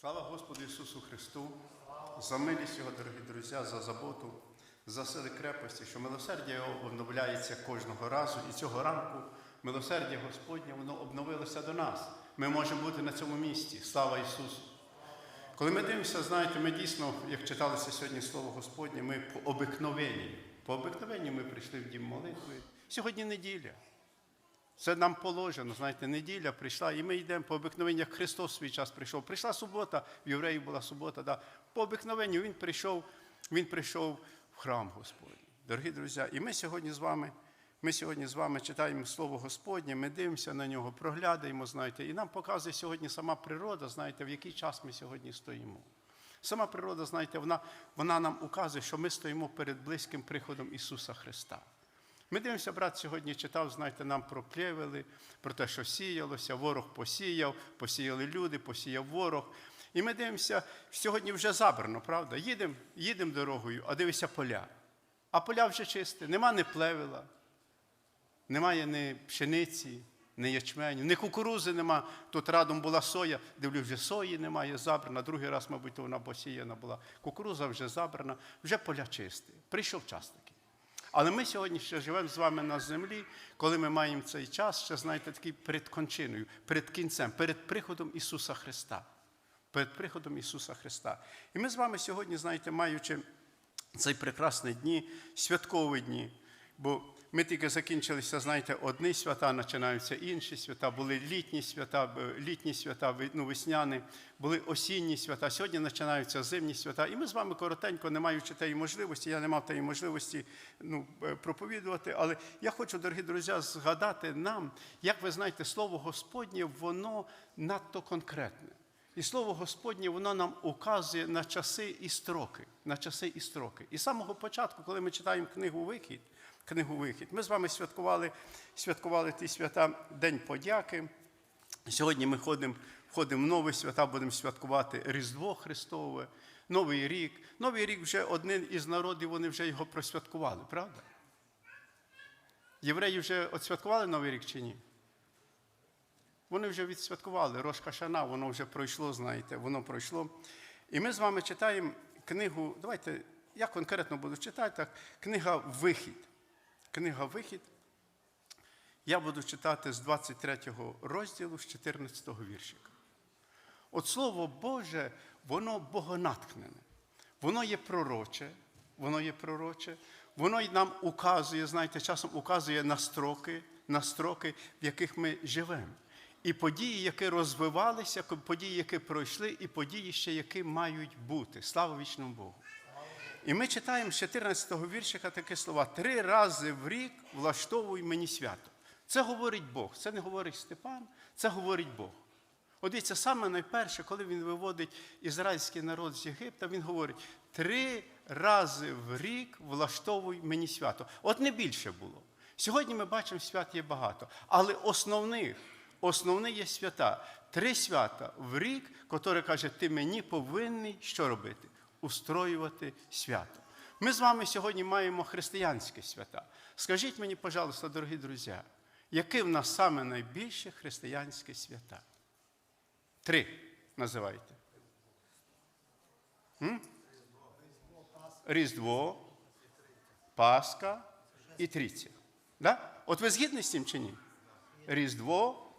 Слава Господу Ісусу Христу, за милість Його, дорогі друзі, за заботу, за сили крепості, що милосердя Його обновляється кожного разу. І цього ранку милосердя Господнє воно обновилося до нас. Ми можемо бути на цьому місці. Слава Ісусу! Коли ми дивимося, знаєте, ми дійсно, як читалося сьогодні Слово Господнє, ми по обикновенні. По обикновенні ми прийшли в дім молитви. Сьогодні неділя. Це нам положено, знаєте, неділя прийшла, і ми йдемо по обикновенню, як Христос свій час прийшов. Прийшла субота, в євреїв була субота. Да. По обикновенню Він прийшов, Він прийшов в храм Господній. Дорогі друзі, і ми сьогодні з вами, ми сьогодні з вами читаємо Слово Господнє, ми дивимося на нього, проглядаємо, знаєте, і нам показує сьогодні сама природа, знаєте, в який час ми сьогодні стоїмо. Сама природа, знаєте, вона, вона нам указує, що ми стоїмо перед близьким приходом Ісуса Христа. Ми дивимося, брат сьогодні читав, знаєте, нам про плевели, про те, що сіялося, ворог посіяв, посіяли люди, посіяв ворог. І ми дивимося, сьогодні вже забрано, правда? Їдемо їдем дорогою, а дивися поля. А поля вже чисті, нема ні плевела, немає ні пшениці, ні ячменю, ні кукурузи нема. Тут радом була соя, дивлюсь, вже сої немає, забрана. Другий раз, мабуть, вона посіяна була. Кукуруза вже забрана, вже поля чисті. Прийшов час такий. Але ми сьогодні ще живемо з вами на землі, коли ми маємо цей час, ще знаєте, такий перед кончиною, перед кінцем, перед приходом Ісуса Христа. Перед приходом Ісуса Христа. І ми з вами сьогодні, знаєте, маючи цей прекрасний дні, святкові дні. Бо ми тільки закінчилися, знаєте, одні свята, починаються інші свята, були літні свята, літні свята, ну, весняні, були осінні свята. Сьогодні починаються зимні свята. І ми з вами коротенько, не маючи тієї можливості, я не мав тієї можливості ну, проповідувати. Але я хочу, дорогі друзі, згадати нам, як ви знаєте, слово Господнє, воно надто конкретне. І слово Господнє, воно нам указує на часи і строки. На часи і строки. І з самого початку, коли ми читаємо книгу Вихід, книгу Вихід, ми з вами святкували, святкували ті свята День подяки. Сьогодні ми ходимо, входимо в нові свята, будемо святкувати Різдво Христове, Новий рік. Новий рік вже один із народів, вони вже його просвяткували, правда? Євреї вже отсвяткували Новий рік чи ні? Вони вже відсвяткували Рошка Шана, воно вже пройшло, знаєте, воно пройшло. І ми з вами читаємо книгу, давайте, я конкретно буду читати, так, книга Вихід. Книга Вихід. Я буду читати з 23 розділу, з 14 віршика. От Слово Боже, воно богонатхнене, воно є пророче, воно є пророче, воно й нам указує, знаєте, часом указує на строки, на строки, в яких ми живемо. І події, які розвивалися, події, які пройшли, і події ще, які мають бути. Слава вічному Богу. І ми читаємо з 14-го віршика такі слова: три рази в рік влаштовуй мені свято. Це говорить Бог, це не говорить Степан, це говорить Бог. От дивіться, саме найперше, коли він виводить ізраїльський народ з Єгипта, він говорить: три рази в рік влаштовуй мені свято. От не більше було. Сьогодні ми бачимо, свят є багато, але основних. Основне є свята. Три свята в рік, котрі каже, ти мені повинний що робити? Устроювати свято. Ми з вами сьогодні маємо християнські свята. Скажіть мені, пожалуйста, дорогі друзі, яке в нас саме найбільше християнське свята? Три називайте. М? Різдво, Пасха і Трійця. Да? От ви згідні з цим чи ні? Різдво.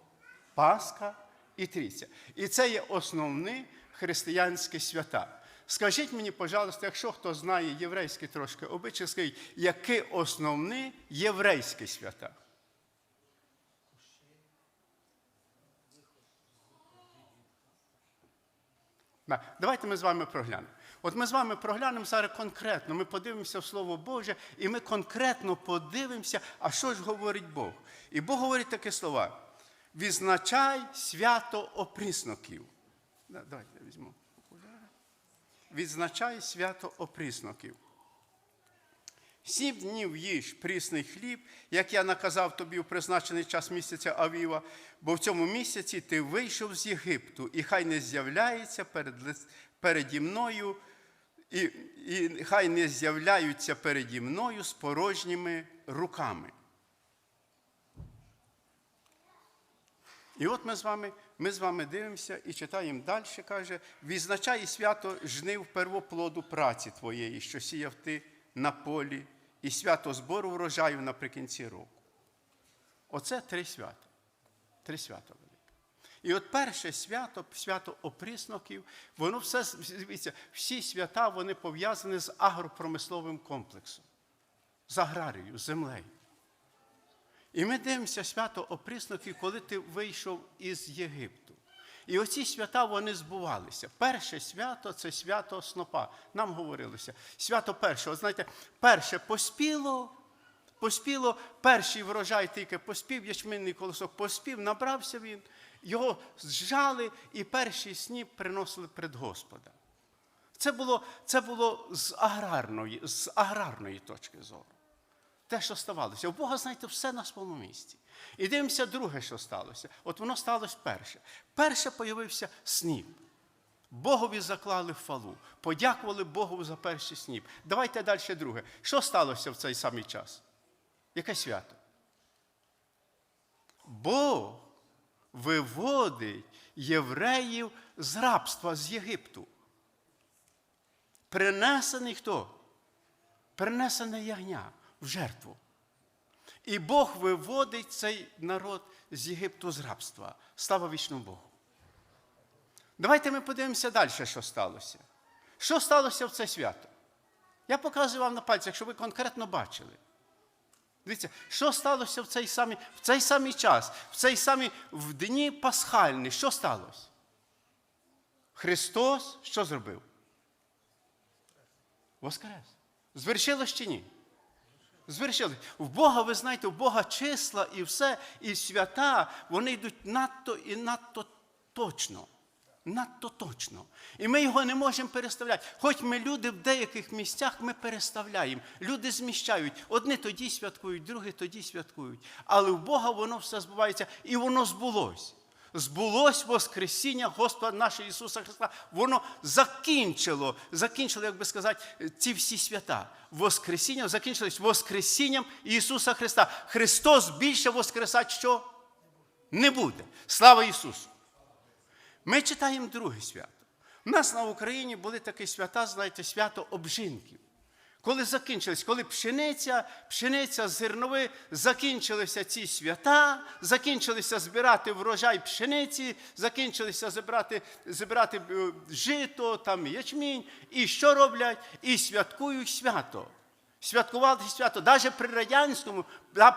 Пасха і Трійця. І це є основні християнські свята. Скажіть мені, пожалуйста, якщо хто знає єврейські трошки обичаї, скажіть, які основні єврейські свята? Давайте ми з вами проглянемо. От ми з вами проглянемо зараз конкретно, ми подивимося в Слово Боже, і ми конкретно подивимося, а що ж говорить Бог. І Бог говорить такі слова. Відзначай свято оприсноків. Давайте я візьму. Відзначай свято оприсноків. Сім днів їж прісний хліб, як я наказав тобі у призначений час місяця Авіва, бо в цьому місяці ти вийшов з Єгипту, і хай не з'являється перед, переді мною, і, і хай не з'являються переді мною з порожніми руками. І от ми з вами ми з вами дивимося і читаємо далі, каже, відзначай свято жнив первоплоду праці твоєї, що сіяв ти на полі, і свято збору врожаю наприкінці року. Оце три свята. Три свята велике. І от перше свято, свято оприсноків, воно все, дивіться, всі свята вони пов'язані з агропромисловим комплексом, з аграрією, землею. І ми дивимося свято оприсноків, коли ти вийшов із Єгипту. І оці свята вони збувалися. Перше свято це свято снопа. Нам говорилося. Свято перше, от знаєте, перше поспіло, поспіло, перший врожай тільки поспів, ячминний колосок поспів, набрався він, його зжали і перший сніп приносили пред Господа. Це було, це було з, аграрної, з аграрної точки зору. Те, що ставалося. У Бога, знаєте, все на своєму місці. І дивимося друге, що сталося. От воно сталося перше. Перше появився сніп. Богові заклали фалу. Подякували Богу за перший сніп. Давайте далі друге. Що сталося в цей самий час? Яке свято? Бог виводить євреїв з рабства з Єгипту. Принесений хто? Принесене ягня в жертву. І Бог виводить цей народ з Єгипту з рабства. Слава вічному Богу. Давайте ми подивимося далі, що сталося. Що сталося в це свято? Я показую вам на пальцях, щоб ви конкретно бачили. Дивіться, що сталося в цей самий, в цей самий час, в цей самий в дні пасхальні, що сталося? Христос що зробив? Воскрес. Звершилось чи ні? Звершилось. В Бога, ви знаєте, в Бога числа і все, і свята, вони йдуть надто і надто точно. Надто точно. І ми його не можемо переставляти. Хоч ми люди в деяких місцях ми переставляємо. Люди зміщають. Одні тоді святкують, другі тоді святкують. Але в Бога воно все збувається, і воно збулось. Збулось Воскресіння Господа нашого Ісуса Христа. Воно закінчило, закінчило, як би сказати, ці всі свята. Воскресіння закінчилось Воскресінням Ісуса Христа. Христос більше воскресати що? Не буде. Слава Ісусу! Ми читаємо друге свято. У нас на Україні були такі свята, знаєте, свято обжинків. Коли закінчились, коли пшениця, пшениця, зернови, закінчилися ці свята, закінчилися збирати врожай пшениці, закінчилися збирати, збирати е, жито, там ячмінь. І що роблять? І святкують свято. Святкували свято. Навіть при радянському,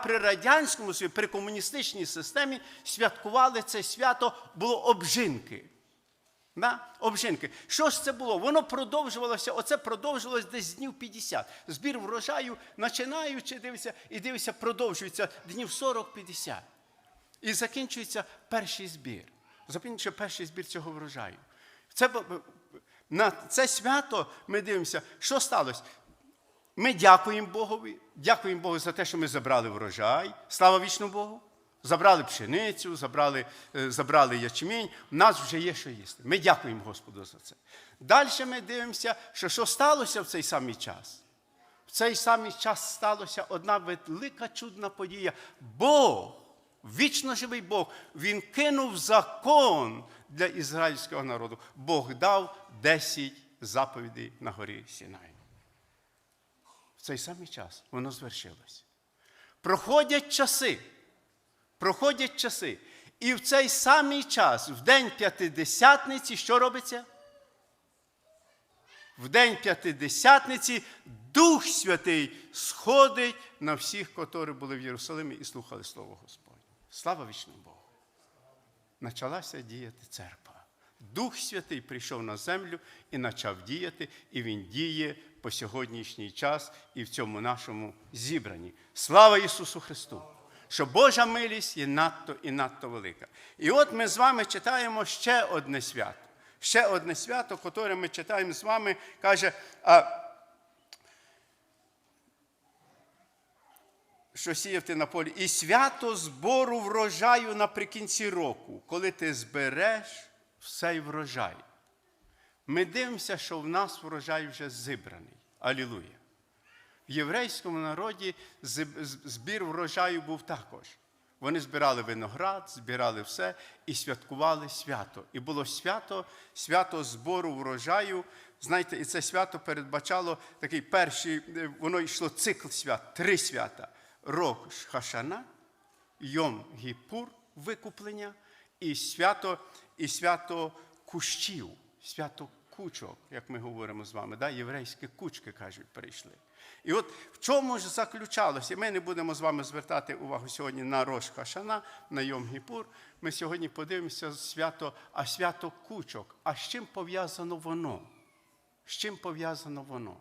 при радянському, при комуністичній системі святкували це свято, було обжинки. Да? Обжинки. Що ж це було? Воно продовжувалося, оце продовжувалося десь днів 50. Збір врожаю, починаючи, дивися, і дивися, продовжується днів 40-50. І закінчується перший збір. Закінчується перший збір цього врожаю. Це, на це свято ми дивимося, що сталося. Ми дякуємо Богові, дякуємо Богу за те, що ми забрали врожай. Слава вічному Богу. Забрали пшеницю, забрали, е, забрали ячмінь, в нас вже є що їсти. Ми дякуємо Господу за це. Далі ми дивимося, що що сталося в цей самий час. В цей самий час сталося одна велика чудна подія. Бог, вічно живий Бог, Він кинув закон для ізраїльського народу. Бог дав 10 заповідей на горі Сінай. В цей самий час воно звершилось. Проходять часи. Проходять часи. І в цей самий час, в день п'ятидесятниці, що робиться? В день п'ятидесятниці Дух Святий сходить на всіх, котрі були в Єрусалимі і слухали Слово Господнє. Слава вічному Богу! Почалася діяти церква. Дух Святий прийшов на землю і почав діяти, і Він діє по сьогоднішній час і в цьому нашому зібранні. Слава Ісусу Христу! Що Божа милість є надто і надто велика. І от ми з вами читаємо ще одне свято. Ще одне свято, яке ми читаємо з вами, каже, а, що сіяв ти на полі. І свято збору врожаю наприкінці року, коли ти збереш цей врожай. Ми дивимося, що в нас врожай вже зібраний. Алілуя. В єврейському народі збір врожаю був також. Вони збирали виноград, збирали все і святкували свято. І було свято, свято збору врожаю. Знаєте, і це свято передбачало такий перший, е, воно йшло цикл свят, три свята: Рок Хашана, Йом Гіпур, викуплення, і свято, і свято кущів, свято кучок, як ми говоримо з вами, да? єврейські кучки, кажуть, прийшли. І от в чому ж заключалося? Ми не будемо з вами звертати увагу сьогодні на Рош Хашана, на Йом Гіпур. Ми сьогодні подивимося свято, а свято кучок. А з чим пов'язано воно? З чим пов'язано воно?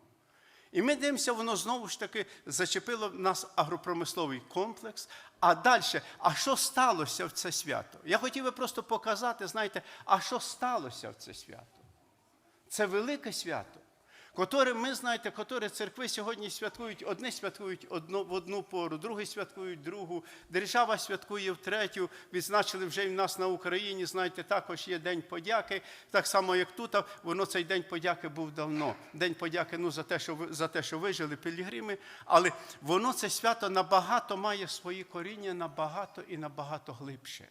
І ми дивимося, воно знову ж таки зачепило в нас агропромисловий комплекс. А далі, а що сталося в це свято? Я хотів би просто показати, знаєте, а що сталося в це свято? Це велике свято, котре ми знаєте, котре церкви сьогодні святкують, одні святкують одну, в одну пору, другі святкують другу, держава святкує в третю. Відзначили вже і в нас на Україні, знаєте, також є День подяки. Так само, як тут, воно цей День подяки був давно. День подяки ну, за те, що за те, що вижили пілігрими, але воно це свято набагато має свої коріння, набагато і набагато глибше.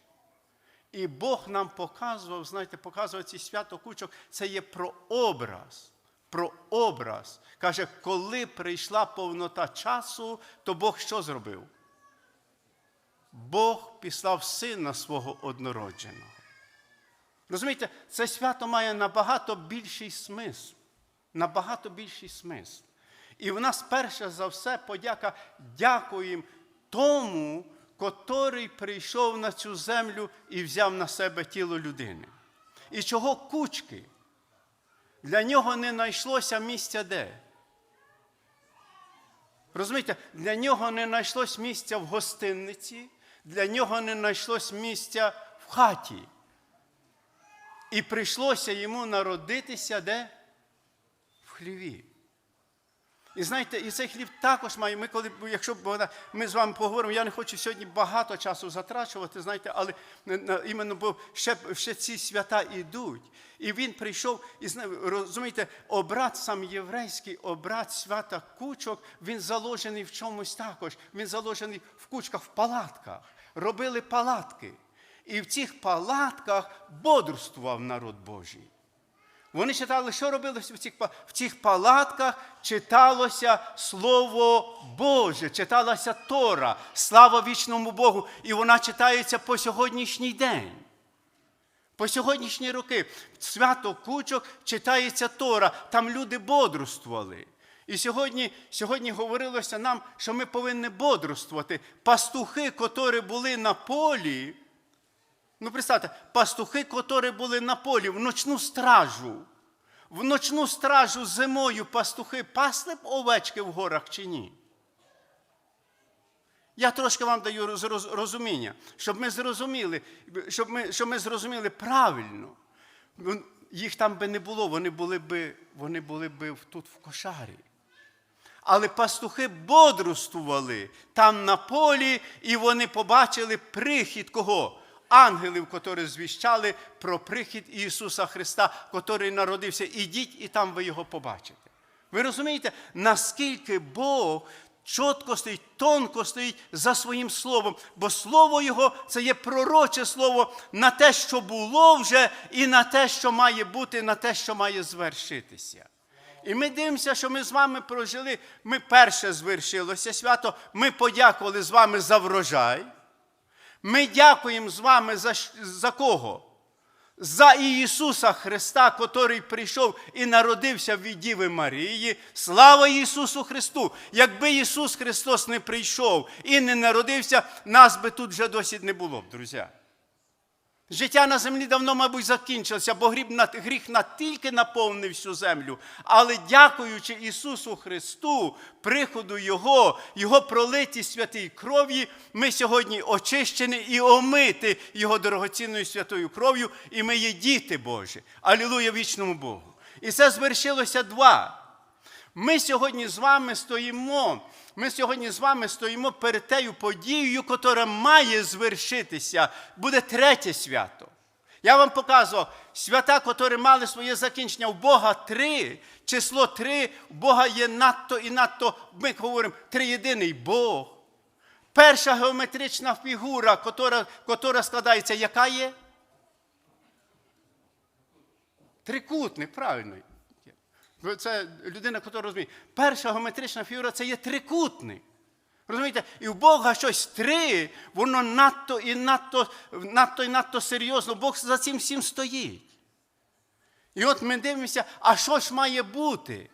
І Бог нам показував, знаєте, показував ці свято кучок, це є про образ. Про образ. Каже, коли прийшла повнота часу, то Бог що зробив? Бог післав сина свого однородженого. Розумієте, це свято має набагато більший смисл. Набагато більший смисл. І в нас перше за все подяка дякуємо тому, котрий прийшов на цю землю і взяв на себе тіло людини. І чого кучки? Для нього не знайшлося місця де? Розумієте, для нього не знайшлось місця в гостинниці, для нього не знайшлось місця в хаті. І прийшлося йому народитися де? В хліві. І знаєте, і цей хліб також має. Ми, коли, якщо ми з вами поговоримо, я не хочу сьогодні багато часу затрачувати, знаєте, але іменно бо ще, ще ці свята йдуть. І він прийшов, і розумієте, обрат сам єврейський, обрат свята кучок, він заложений в чомусь також. Він заложений в кучках, в палатках. Робили палатки. І в цих палатках бодрствував народ Божий. Вони читали, що робилося в цих в цих палатках, читалося Слово Боже, читалася Тора, слава вічному Богу. І вона читається по сьогоднішній день. По сьогоднішні роки. Свято кучок читається Тора, там люди бодрствували. І сьогодні сьогодні говорилося нам, що ми повинні бодрствувати. Пастухи, котрі були на полі. Ну, представте, пастухи, котрі були на полі в ночну стражу. В ночну стражу зимою пастухи пасли б овечки в горах чи ні? Я трошки вам даю розуміння, щоб ми зрозуміли, щоб ми щоб ми зрозуміли правильно. Їх там би не було, вони були би вони були би тут в кошарі. Але пастухи бодрствували там на полі, і вони побачили прихід кого? Ангелів, котрі звіщали про прихід Ісуса Христа, котрий народився. Ідіть, і там ви його побачите. Ви розумієте, наскільки Бог чітко стоїть, тонко стоїть за своїм словом, бо слово Його це є пророче слово на те, що було вже, і на те, що має бути, на те, що має звершитися. І ми дивимося, що ми з вами прожили. Ми перше звершилося свято, ми подякували з вами за врожай. Ми дякуємо з вами за за кого? За Ісуса Христа, котрий прийшов і народився від Діви Марії. Слава Ісусу Христу! Якби Ісус Христос не прийшов і не народився, нас би тут вже досі не було б, друзі. Життя на землі давно, мабуть, закінчилося, бо гріх тільки наповнив всю землю. Але дякуючи Ісусу Христу, приходу Його, Його пролитій святій кров'ї, ми сьогодні очищені і омити Його дорогоцінною святою кров'ю, і ми є діти Божі. Алілуя вічному Богу. І це звершилося два. Ми сьогодні з вами стоїмо. Ми сьогодні з вами стоїмо перед тею подією, яка має звершитися. Буде третє свято. Я вам показував свята, які мали своє закінчення в Бога три, число три, у Бога є надто і надто, ми говоримо, триєдиний Бог. Перша геометрична фігура, котра складається, яка є? Трикутник, правильно. Це людина, яка розуміє. Перша геометрична фігура це є трикутник. Розумієте? І в Бога щось три, воно надто і надто, надто і надто серйозно. Бог за цим всім стоїть. І от ми дивимося, а що ж має бути?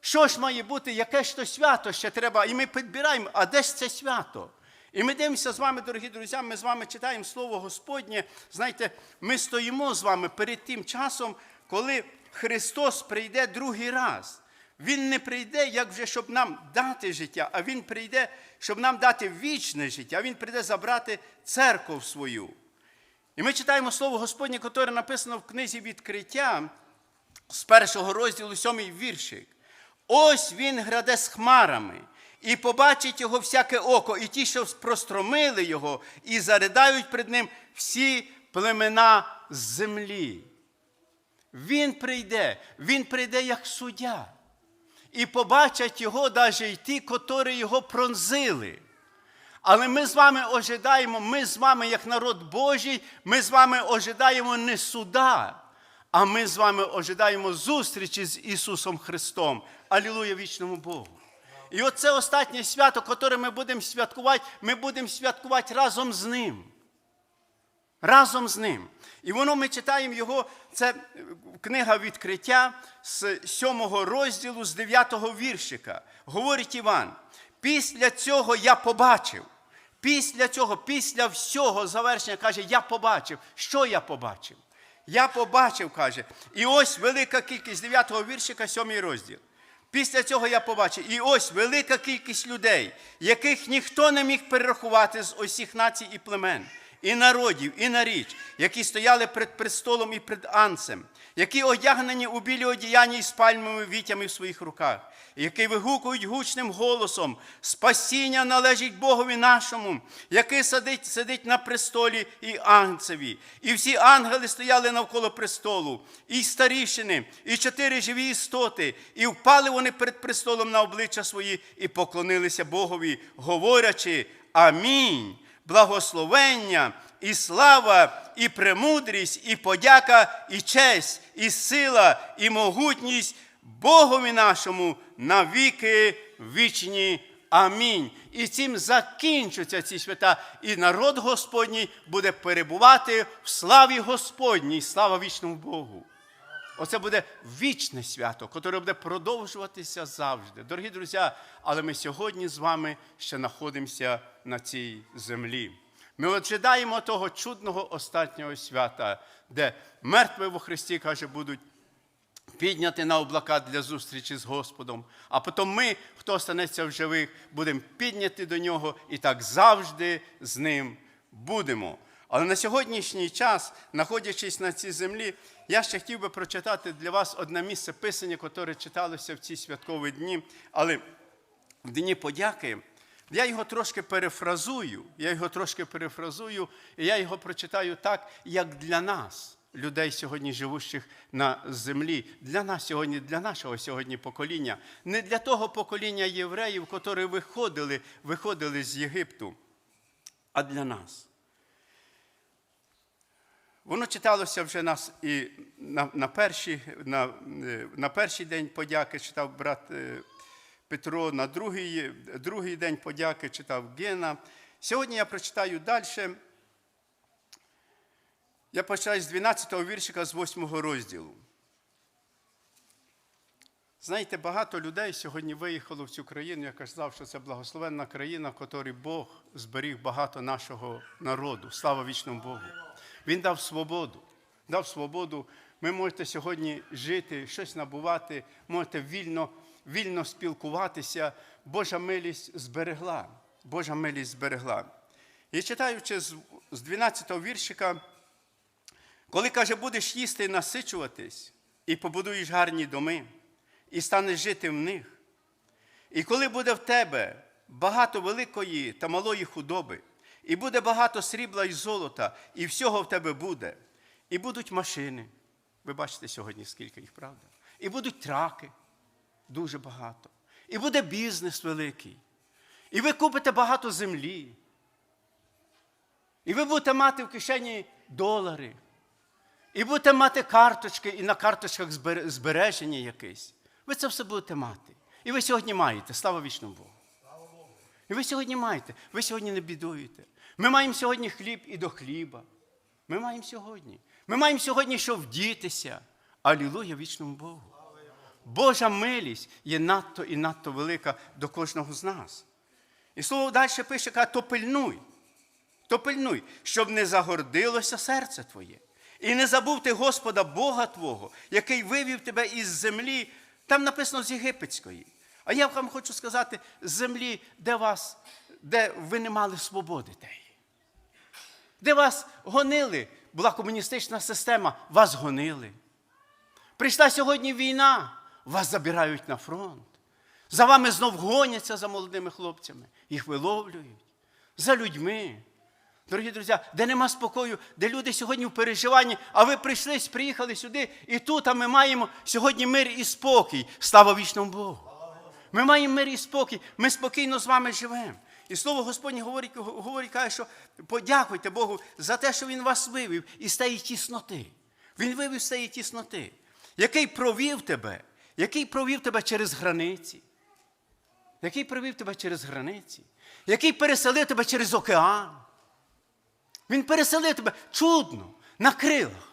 Що ж має бути, яке ж то свято ще треба? І ми підбираємо, а де ж це свято? І ми дивимося з вами, дорогі друзі, ми з вами читаємо Слово Господнє. Знаєте, ми стоїмо з вами перед тим часом, коли Христос прийде другий раз. Він не прийде, як вже, щоб нам дати життя, а Він прийде, щоб нам дати вічне життя. Він прийде забрати церкву свою. І ми читаємо Слово Господнє, яке написано в книзі відкриття з першого розділу сьомий віршик. Ось він граде з хмарами, і побачить його всяке око, і ті, що простромили його, і заридають перед ним всі племена землі. Він прийде, він прийде як суддя. І побачать його навіть і ті, котрі його пронзили. Але ми з вами ожидаємо, ми з вами, як народ Божий, ми з вами ожидаємо не суда, а ми з вами ожидаємо зустрічі з Ісусом Христом. Алілуя вічному Богу. І оце останнє свято, яке ми будемо святкувати, ми будемо святкувати разом з Ним. Разом з ним. І воно ми читаємо його, це книга відкриття з сьомого розділу, з дев'ятого віршика. Говорить Іван: після цього я побачив. Після цього, після всього завершення, каже, я побачив. Що я побачив? Я побачив, каже. І ось велика кількість дев'ятого віршика, сьомий розділ. Після цього я побачив. І ось велика кількість людей, яких ніхто не міг перерахувати з усіх націй і племен і народів, і наріч, які стояли перед престолом і перед анцем, які одягнені у білі одіяння із пальмовими вітями в своїх руках, які вигукують гучним голосом: Спасіння належить Богові нашому, який сидить, сидить на престолі і ангцеві. І всі ангели стояли навколо престолу, і старішини, і чотири живі істоти, і впали вони перед престолом на обличчя свої, і поклонилися Богові, говорячи Амінь благословення, і слава, і премудрість, і подяка, і честь, і сила, і могутність Богові нашому на віки вічні. Амінь. І цим закінчаться ці свята, і народ Господній буде перебувати в славі Господній, слава вічному Богу. Оце буде вічне свято, яке буде продовжуватися завжди. Дорогі друзі, але ми сьогодні з вами ще знаходимося на цій землі. Ми ожидаємо того чудного останнього свята, де мертві во Христі, каже, будуть підняти на облака для зустрічі з Господом. А потім ми, хто останеться в живих, будемо підняти до нього і так завжди з ним будемо. Але на сьогоднішній час, знаходячись на цій землі, я ще хотів би прочитати для вас одне місце писання, яке читалося в ці святкові дні. Але в Дні подяки я його трошки перефразую, я його трошки перефразую, і я його прочитаю так, як для нас, людей сьогодні живущих на землі, для нас сьогодні, для нашого сьогодні покоління, не для того покоління євреїв, які виходили, виходили з Єгипту, а для нас. Воно читалося вже нас і на на, перший, на, на перший день подяки читав брат е, Петро, на другий другий день подяки читав Гена. Сьогодні я прочитаю далі. Я почитаю з 12-го віршика з 8-го розділу. Знаєте, багато людей сьогодні виїхало в цю країну. Я казав, що це благословенна країна, в якій Бог зберіг багато нашого народу. Слава вічному Богу. Він дав свободу. Дав свободу. Ви можете сьогодні жити, щось набувати, можете вільно вільно спілкуватися. Божа милість зберегла. Божа милість зберегла. І читаючи з 12-го віршика, коли каже, будеш їсти і насичуватись, і побудуєш гарні доми, і станеш жити в них. І коли буде в тебе багато великої та малої худоби, і буде багато срібла і золота, і всього в тебе буде. І будуть машини. Ви бачите сьогодні, скільки їх, правда? І будуть траки, дуже багато. І буде бізнес великий. І ви купите багато землі. І ви будете мати в кишені долари. І будете мати карточки, і на карточках збереження якесь. Ви це все будете мати. І ви сьогодні маєте, слава вічному Богу. І ви сьогодні маєте, ви сьогодні не бідуєте. Ми маємо сьогодні хліб і до хліба. Ми маємо сьогодні. Ми маємо сьогодні, що вдітися. Алілуя вічному Богу. Божа милість є надто і надто велика до кожного з нас. І слово далі пише, каже, то пильнуй, то пильнуй, щоб не загордилося серце твоє. І не забув ти Господа Бога Твого, який вивів тебе із землі, там написано з єгипетської. А я вам хочу сказати, з землі, де вас, де ви не мали свободи теї. Де вас гонили, була комуністична система, вас гонили. Прийшла сьогодні війна, вас забирають на фронт. За вами знов гоняться за молодими хлопцями, їх виловлюють, за людьми. Дорогі друзі, де нема спокою, де люди сьогодні в переживанні, а ви прийшли, приїхали сюди, і тут а ми маємо сьогодні мир і спокій. Слава вічному Богу. Ми маємо мир і спокій, ми спокійно з вами живемо. І слово Господнє говорить, говорить каже, що подякуйте Богу за те, що Він вас вивів із тієї тісноти. Він вивів з тієї тісноти, який провів тебе, який провів тебе через границі, який провів тебе через границі, який переселив тебе через океан. Він переселив тебе чудно, на крилах.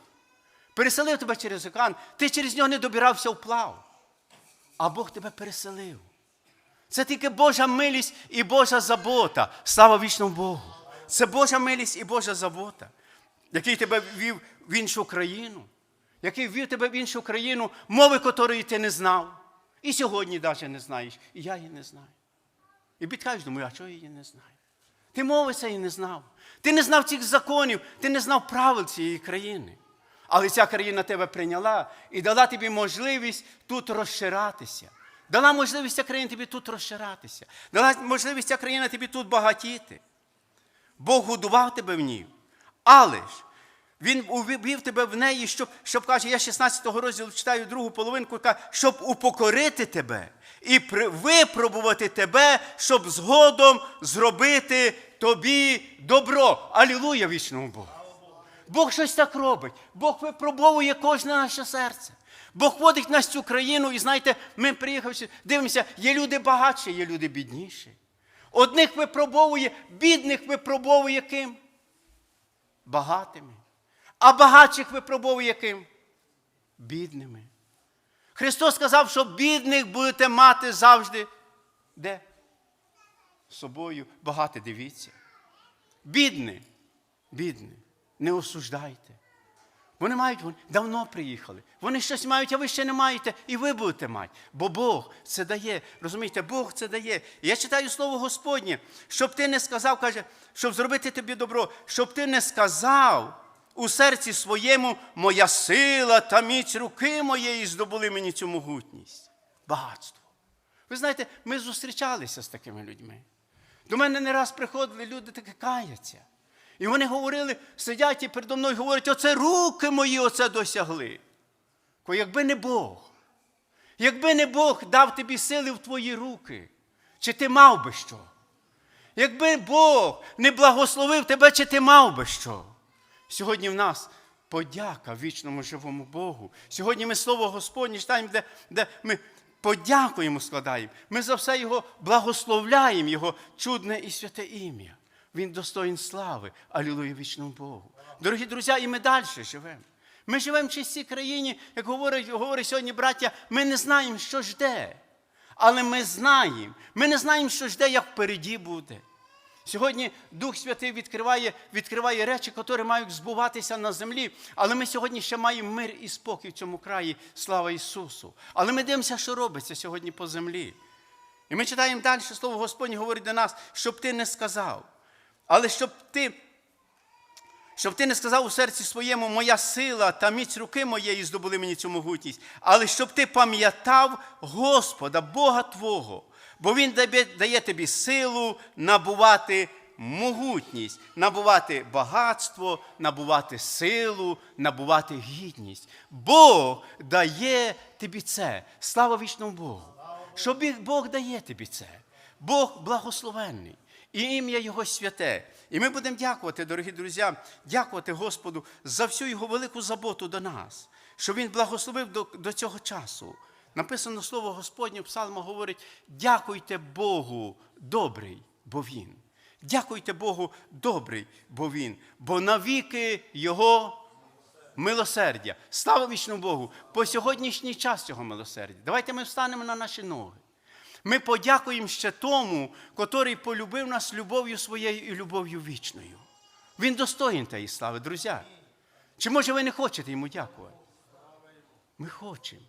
Переселив тебе через океан, ти через нього не добирався вплав. А Бог тебе переселив. Це тільки Божа милість і Божа забота. Слава вічному Богу. Це Божа милість і Божа забота, який тебе ввів в іншу країну, який ввів тебе в іншу країну, мови котрої ти не знав. І сьогодні навіть не знаєш, і я її не знаю. І підкажеш, думаю, а чого я її не знаю? Ти мови цієї не знав. Ти не знав цих законів, ти не знав правил цієї країни. Але ця країна тебе прийняла і дала тобі можливість тут розширатися. Дала можливість ця країна тобі тут розширатися. Дала можливість ця країна тобі тут багатіти. Бог годував тебе в ній. Але ж він увів тебе в неї, щоб, щоб каже, я 16-го розділу читаю другу половинку, каже, щоб упокорити тебе і випробувати тебе, щоб згодом зробити тобі добро. Алілуя вічному Богу. Бог щось так робить. Бог випробовує кожне наше серце. Бог водить нас в цю країну, і знаєте, ми приїхавши, дивимося, є люди багатші, є люди бідніші. Одних випробовує, бідних випробовує ким? Багатими. А багатших випробовує ким? Бідними. Христос сказав, що бідних будете мати завжди. Де? Собою багато дивіться. Бідні, бідні, не осуждайте. Вони мають, вони давно приїхали. Вони щось мають, а ви ще не маєте, і ви будете мати. Бо Бог це дає. Розумієте, Бог це дає. І я читаю слово Господнє, щоб ти не сказав, каже, щоб зробити тобі добро, щоб ти не сказав у серці своєму, моя сила та міць руки моєї здобули мені цю могутність. Багатство. Ви знаєте, ми зустрічалися з такими людьми. До мене не раз приходили люди таке каяться. І вони говорили, сидять і передо мною говорять, оце руки мої оце досягли. Ко, якби не Бог, якби не Бог дав тобі сили в твої руки, чи ти мав би що? Якби Бог не благословив тебе, чи ти мав би що? Сьогодні в нас подяка вічному живому Богу. Сьогодні ми слово Господнє читаємо, де, де ми подякуємо складаємо. Ми за все Його благословляємо, Його чудне і святе ім'я. Він достоїн слави. Алілуя вічному Богу. Дорогі друзі, і ми далі живемо. Ми живемо в чистій країні, як говорить, говорить сьогодні браття, ми не знаємо, що жде. Але ми знаємо. Ми не знаємо, що жде, як впереді буде. Сьогодні Дух Святий відкриває, відкриває речі, які мають збуватися на землі. Але ми сьогодні ще маємо мир і спокій в цьому краї. Слава Ісусу. Але ми дивимося, що робиться сьогодні по землі. І ми читаємо далі, Слово Господнє говорить до нас, щоб ти не сказав. Але щоб ти, щоб ти не сказав у серці своєму, моя сила та міць руки моєї здобули мені цю могутність, але щоб ти пам'ятав Господа, Бога Твого, бо Він дає, тобі силу набувати могутність, набувати багатство, набувати силу, набувати гідність. Бог дає тобі це. Слава вічному Богу. Що Бог дає тобі це. Бог благословенний. І ім'я Його святе. І ми будемо дякувати, дорогі друзі, дякувати Господу за всю Його велику заботу до нас, що Він благословив до, до цього часу. Написано слово Господнє, Псалма говорить: дякуйте Богу, добрий, бо Він. Дякуйте Богу, добрий, бо Він, бо навіки Його милосердя. Слава вічному Богу! По сьогоднішній час цього милосердя. Давайте ми встанемо на наші ноги. Ми подякуємо ще тому, котрий полюбив нас любов'ю своєю і любов'ю вічною. Він достоїн тієї слави, друзі. Чи може ви не хочете йому дякувати? Ми хочемо.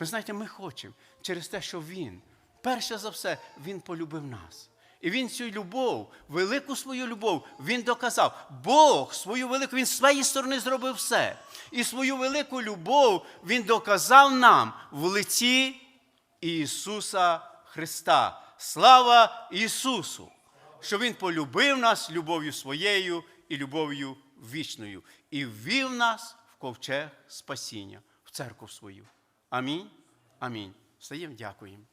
Ви знаєте, ми хочемо через те, що Він, перше за все, Він полюбив нас. І Він цю любов, велику свою любов, Він доказав. Бог свою велику, Він з своєї сторони зробив все. І свою велику любов Він доказав нам в лиці Ісуса Христа. Слава Ісусу! Що Він полюбив нас любов'ю своєю і любов'ю вічною, і ввів нас в ковчег спасіння, в церкву свою. Амінь. Амінь. Встаємо, дякуємо.